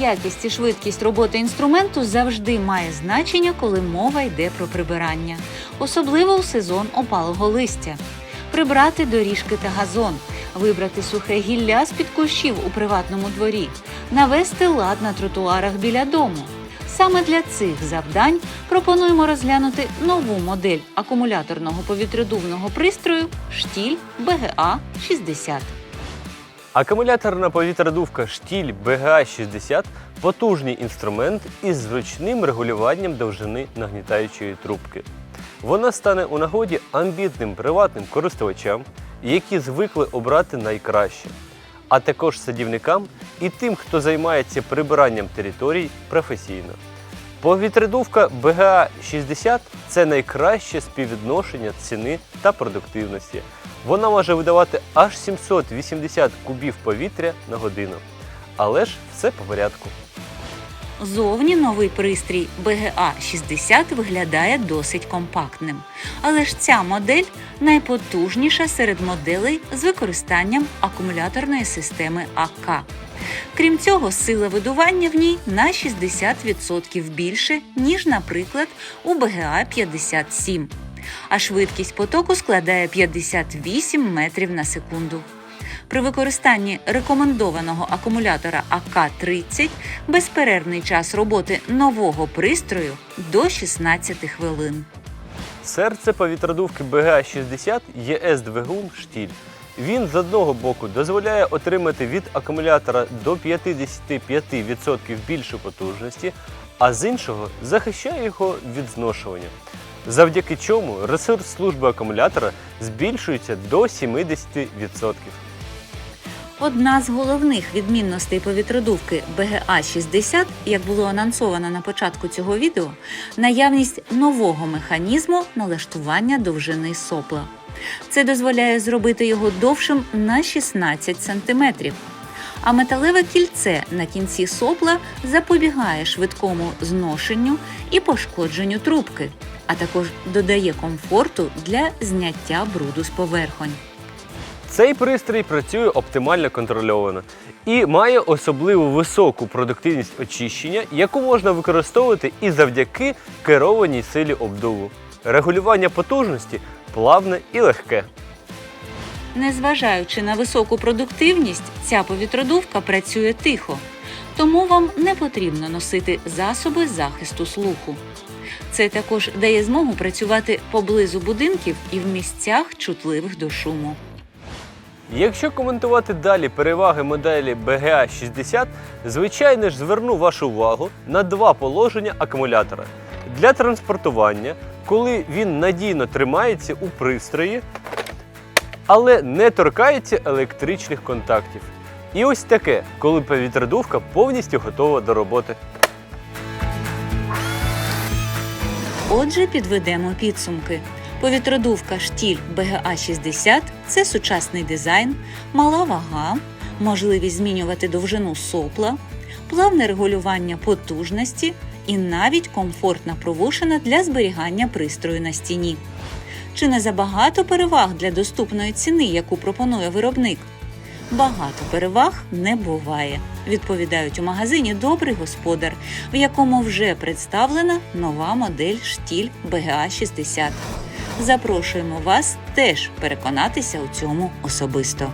якість і швидкість роботи інструменту завжди має значення, коли мова йде про прибирання, особливо у сезон опалого листя. Прибрати доріжки та газон, вибрати сухе гілля з під кущів у приватному дворі, навести лад на тротуарах біля дому. Саме для цих завдань пропонуємо розглянути нову модель акумуляторного повітрядувного пристрою штіль БГА 60. Акумуляторна повітрядувка штіль BGA-60 – потужний інструмент із зручним регулюванням довжини нагнітаючої трубки. Вона стане у нагоді амбітним приватним користувачам, які звикли обрати найкраще, а також садівникам і тим, хто займається прибиранням територій професійно. Повітрядувка BGA-60 – це найкраще співвідношення ціни та продуктивності. Вона може видавати аж 780 кубів повітря на годину. Але ж все по порядку. Зовні новий пристрій BGA 60 виглядає досить компактним. Але ж ця модель найпотужніша серед моделей з використанням акумуляторної системи АК. Крім цього, сила видування в ній на 60% більше, ніж, наприклад, у BGA 57, а швидкість потоку складає 58 метрів на секунду. При використанні рекомендованого акумулятора АК-30 безперервний час роботи нового пристрою до 16 хвилин. Серце повітрядувки BGA-60 є С-двигун штіль. Він з одного боку дозволяє отримати від акумулятора до 55% більше потужності, а з іншого захищає його від зношування. Завдяки чому ресурс служби акумулятора збільшується до 70%. Одна з головних відмінностей повітродувки BGA 60, як було анонсовано на початку цього відео, наявність нового механізму налаштування довжини сопла. Це дозволяє зробити його довшим на 16 см. А металеве кільце на кінці сопла запобігає швидкому зношенню і пошкодженню трубки, а також додає комфорту для зняття бруду з поверхонь. Цей пристрій працює оптимально контрольовано і має особливо високу продуктивність очищення, яку можна використовувати і завдяки керованій силі обдуву. Регулювання потужності плавне і легке. Незважаючи на високу продуктивність, ця повітродувка працює тихо, тому вам не потрібно носити засоби захисту слуху. Це також дає змогу працювати поблизу будинків і в місцях чутливих до шуму. Якщо коментувати далі переваги моделі BGA 60, звичайно ж зверну вашу увагу на два положення акумулятора. Для транспортування, коли він надійно тримається у пристрої, але не торкається електричних контактів. І ось таке, коли повітрядувка повністю готова до роботи. Отже, підведемо підсумки. Повітродувка штіль BGA 60 це сучасний дизайн, мала вага, можливість змінювати довжину сопла, плавне регулювання потужності і навіть комфортна провушина для зберігання пристрою на стіні. Чи не забагато переваг для доступної ціни, яку пропонує виробник? Багато переваг не буває, відповідають у магазині Добрий господар, в якому вже представлена нова модель штіль БГА 60. Запрошуємо вас теж переконатися у цьому особисто.